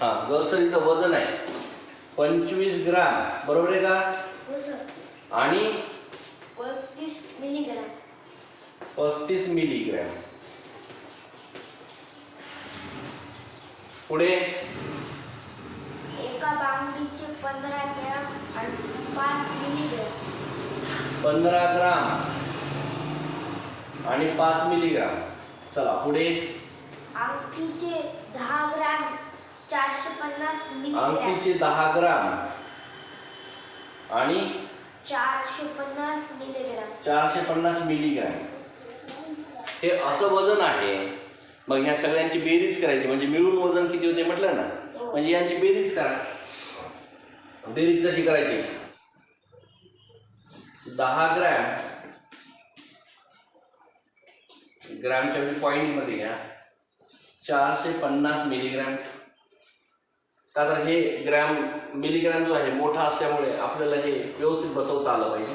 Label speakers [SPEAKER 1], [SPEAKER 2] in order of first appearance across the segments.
[SPEAKER 1] हां गलसरीचं वजन आहे. पंचवीस ग्राम बरोबर आहे का?
[SPEAKER 2] हो
[SPEAKER 1] आणि?
[SPEAKER 2] पस्तीस मिलीग्राम.
[SPEAKER 1] पस्तीस मिलीग्रॅम. पुढे?
[SPEAKER 2] एका बांगडीचे पंधरा ग्रॅम आणि पाच मिलीग्रॅम.
[SPEAKER 1] पंधरा ग्राम आणि पाच मिलीग्राम. चला पुढे?
[SPEAKER 2] अंगठीचे दहा ग्रॅम चारशे पन्नास
[SPEAKER 1] अंगठीचे दहा ग्राम. आणि
[SPEAKER 2] चारशे पन्नास मिलीग्रॅम
[SPEAKER 1] चारशे पन्नास मिलीग्रॅम हे असं वजन आहे. मग ह्या सगळ्यांची बेरीज करायची. म्हणजे मिळून वजन किती होते म्हटलं ना? म्हणजे यांची बेरीज करा. बेरीज कशी करायची? दहा ग्रॅम. ग्रॅमच्या पॉईंटमध्ये घ्या. चारशे पन्नास मिलीग्रॅम का तर हे ग्रॅम मिलीग्रॅम जो आहे मोठा असल्यामुळे आपल्याला हे व्यवस्थित बसवता आलं पाहिजे.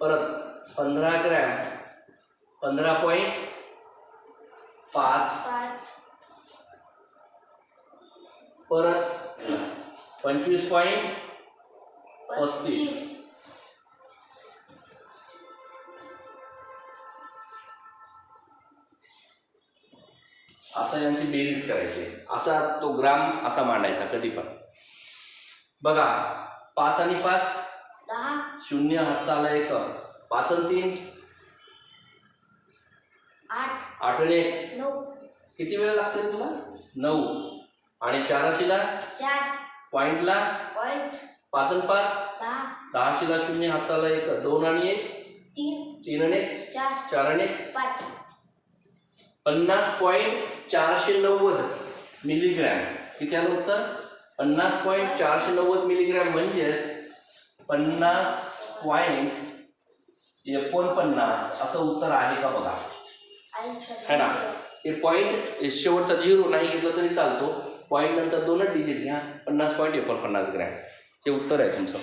[SPEAKER 1] परत पंधरा ग्रॅम पंधरा पॉईंट पाच.
[SPEAKER 2] पर
[SPEAKER 1] परत पंचवीस पॉईंट
[SPEAKER 2] पस्तीस.
[SPEAKER 1] आता यांची बेरीज करायची. असा तो ग्राम असा मांडायचा कधी पण. बघा पाच आणि पाच शून्य हातचा आला एक पाच आणि तीन
[SPEAKER 2] आठ.
[SPEAKER 1] आणि एक. किती वेळ लागते तुला? नऊ. आणि चाराशीला
[SPEAKER 2] पॉईंट
[SPEAKER 1] पाच आणि पाच?
[SPEAKER 2] दहा.
[SPEAKER 1] दहाशीला शून्य हातचा आला एक दोन आणि एक.
[SPEAKER 2] तीन.
[SPEAKER 1] तीन आणि एक.
[SPEAKER 2] चार.
[SPEAKER 1] चार आणि एक.
[SPEAKER 2] पाच.
[SPEAKER 1] पन्नास पॉईंट चारशे नव्वद मिलीग्रॅम किती आलं उत्तर पन्नास पॉईंट चारशे नव्वद मिलीग्रॅम म्हणजेच पन्नास पॉईंट एकोणपन्नास असं उत्तर आहे का बघा? है ना? हे पॉईंट शेवटचा झिरो नाही घेतला तरी चालतो. पॉईंट नंतर दोनच डिजिट घ्या. पन्नास पॉईंट एकोणपन्नास ग्रॅम हे उत्तर आहे तुमचं.